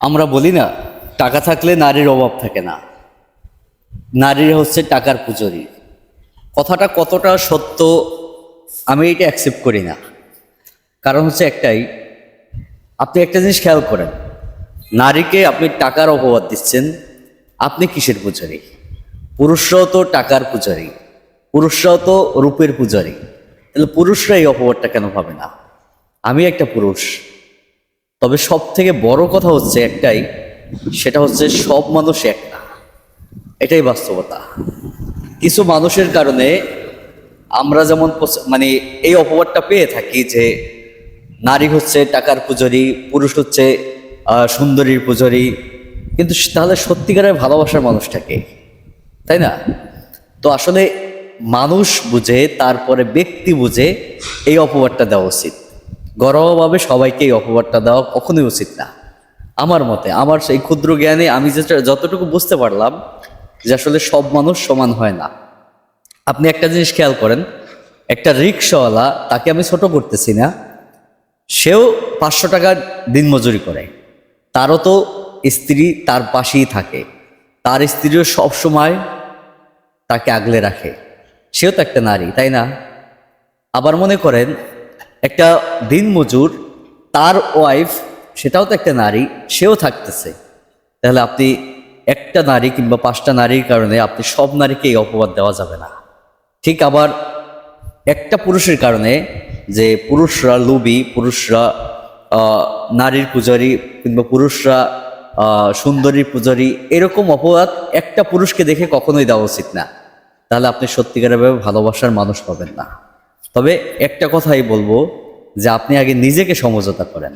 আমরা বলি না, টাকা থাকলে নারীর অভাব থাকে না। নারীর হচ্ছে টাকার পুজোরি। কথাটা কতটা সত্য আমি এটা অ্যাকসেপ্ট করি না। কারণ হচ্ছে একটাই, আপনি একটা জিনিস খেয়াল করেন, নারীকে আপনি টাকার অপবাদ দিচ্ছেন, আপনি কিসের পূজারি? পুরুষরাও তো টাকার পূজারি, পুরুষরাও তো রূপের পূজারি। তাহলে পুরুষরা এই অপবাদটা কেন পাবে না? আমি একটা পুরুষ তবে সব থেকে বড় কথা হচ্ছে একটাই, সেটা হচ্ছে সব মানুষ এক না। এটাই বাস্তবতা। কিছু মানুষের কারণে আমরা যেমন মানে এই অপবাদটা পেয়ে থাকি যে নারী হচ্ছে টাকার পূজারি, পুরুষ হচ্ছে সুন্দরীর পূজারি, কিন্তু তাহলে সত্যিকারের ভালোবাসার মানুষটাকে তাই না? তো আসলে মানুষ বুঝে, তারপরে ব্যক্তি বুঝে এই অপবাদটা দেওয়া উচিত। গর্বভাবে সবাইকে এই অপবাদটা দেওয়া কখনোই উচিত না। আমার মতে, আমার সেই ক্ষুদ্র জ্ঞানে আমি যেটা, যতটুকু বুঝতে পারলাম যে আসলে সব মানুষ সমান হয় না। আপনি একটা জিনিস খেয়াল করেন, একটা রিক্সাওয়ালা তাকে আমি ছোট করতেছি না, সেও পাঁচশো টাকা দিনমজুরি করে। তারও তো স্ত্রী তার পাশেই থাকে। তার স্ত্রীও সব সময় তাকে আগলে রাখে। সেও তো একটা নারী, তাই না? আবার মনে করেন একটা দিনমজুর তার ওয়াইফ সেটাও তো একটা নারী সেও থাকতেছে। তাহলে আপনি একটা নারী কিংবা পাঁচটা নারীর কারণে আপনি সব নারীকে এই অপবাদ দেওয়া যাবে না। ঠিক আবার একটা পুরুষের কারণে যে পুরুষরা লুবি পুরুষরা নারীর পূজারী কিংবা পুরুষরা আহ, সুন্দরীর পূজারী এরকম অপবাদ একটা পুরুষকে দেখে কখনোই দেওয়া উচিত না। তাহলে আপনি সত্যিকারেরভাবে ভালোবাসার মানুষ পাবেন না। তবে একটা কথাই বলব যে আপনি আগে নিজেকে সমঝোতা করেন।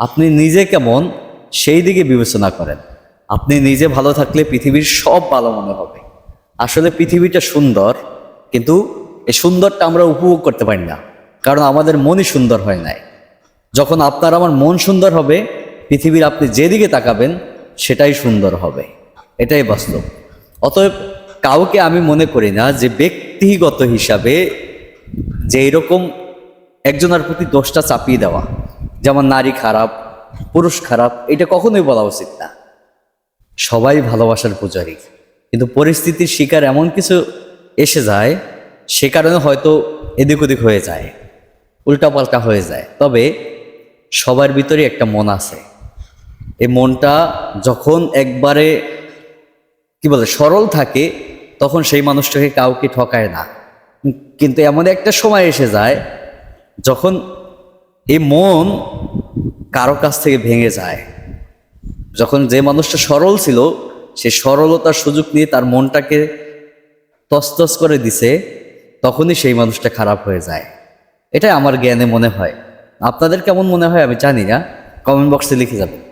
আপনি নিজে কেমন সেই দিকে বিবেচনা করেন। আপনি নিজে ভালো থাকলে পৃথিবীর সব ভালো মনে হবে। আসলে পৃথিবীটা সুন্দর, কিন্তু এই সুন্দরটা আমরা উপভোগ করতে পারি না, কারণ আমাদের মনই সুন্দর হয় নাই। যখন আপনার আমার মন সুন্দর হবে, পৃথিবীর আপনি যেদিকে তাকাবেন, সেটাই সুন্দর হবে। এটাই বাস্তব। অতএব কাউকে আমি মনে করি না যে ব্যক্তিগত হিসাবে যে এরকম একজনের প্রতি দোষটা চাপিয়ে দেওয়া, যেমন নারী খারাপ, পুরুষ খারাপ, এটা কখনোই বলা উচিত না। সবাই ভালোবাসার পূজারী, কিন্তু পরিস্থিতির শিকার এমন কিছু এসে যায়, সে কারণে হয়তো এদিক ওদিক হয়ে যায়, উল্টাপাল্টা হয়ে যায়। তবে সবার ভিতরে একটা মন আছে। এই মনটা যখন একবারে, কি বলে, সরল থাকে, তখন সেই মানুষটাকে কাউকে ঠকায় না। কিন্তু এমন একটা সময় এসে যায় যখন এই মন কারও কাছ থেকে ভেঙে যায়। যখন যে মানুষটা সরল ছিল, সে সরলতার সুযোগ নিয়ে তার মনটাকে তস্তস করে দিছে, তখনই সেই মানুষটা খারাপ হয়ে যায়। এটাই আমার জ্ঞানে মনে হয়। আপনাদের কেমন মনে হয় আমি জানি না। কমেন্ট বক্সে লিখে যাবেন।